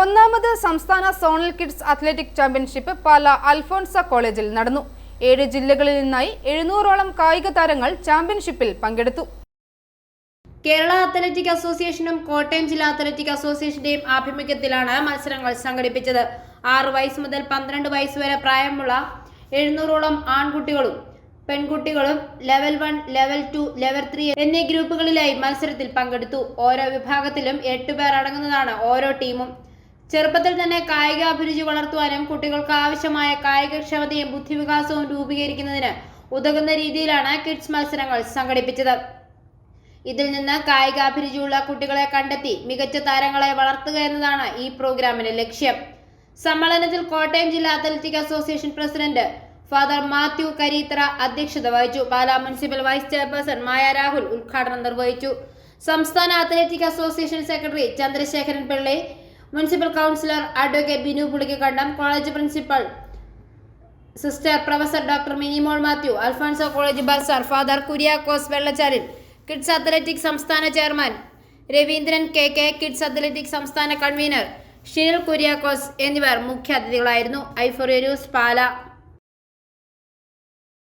ഒന്നാമത് സംസ്ഥാന zonal kids athletic championship Pala Alphonsa കോളേജിൽ നടന്നു. ഏഴ് ജില്ലകളിൽ നിന്നായി എഴുന്നൂറോളം കായിക താരങ്ങൾ ചാമ്പ്യൻഷിപ്പിൽ പങ്കെടുത്തു. കേരള അത്ലറ്റിക് അസോസിയേഷനും കോട്ടയം ജില്ലാ അത്ലറ്റിക് അസോസിയേഷന്റെയും ആഭിമുഖ്യത്തിലാണ് മത്സരങ്ങൾ സംഘടിപ്പിച്ചത്. ആറ് വയസ്സ് മുതൽ പന്ത്രണ്ട് വയസ്സ് വരെ പ്രായമുള്ള എഴുന്നൂറോളം ആൺകുട്ടികളും പെൺകുട്ടികളും level one level two level three എന്നീ ഗ്രൂപ്പുകളിലായി മത്സരത്തിൽ പങ്കെടുത്തു. ഓരോ വിഭാഗത്തിലും എട്ട് പേർ അടങ്ങുന്നതാണ് ഓരോ ടീമും. ചെറുപ്പത്തിൽ തന്നെ കായിക അഭിരുചി വളർത്തുവാനും കുട്ടികൾക്ക് ആവശ്യമായ കായികക്ഷമതയും ബുദ്ധിവികാസവും രൂപീകരിക്കുന്നതിന് ഉതകുന്ന രീതിയിലാണ് കിഡ്സ് മത്സരങ്ങൾ സംഘടിപ്പിച്ചത്. ഇതിൽ നിന്ന് കായികാഭിരുചിയുള്ള കുട്ടികളെ കണ്ടെത്തി മികച്ച താരങ്ങളെ വളർത്തുക എന്നതാണ് ഈ പ്രോഗ്രാമിന്റെ ലക്ഷ്യം. സമ്മേളനത്തിൽ കോട്ടയം ജില്ലാ athletic association president father Mathew Kareethra അധ്യക്ഷത വഹിച്ചു. Pala municipal vice chairperson Maya Rahul ഉദ്ഘാടനം നിർവഹിച്ചു. സംസ്ഥാന athletic association secretary Chandrasekharan Pilli municipal councillor advocate Binu Pulikkakandam college principal sister professor doctor Minimol Mathew Alphonsa college bursar father Kuriakose Vellachalil kids athletic സംസ്ഥാന chairman Raveendran K K kids athletic സംസ്ഥാന convener Sheel Kuriakose എന്നിവർ മുഖ്യാതിഥികളായിരുന്നു. ഐഫോറിയ news പാല.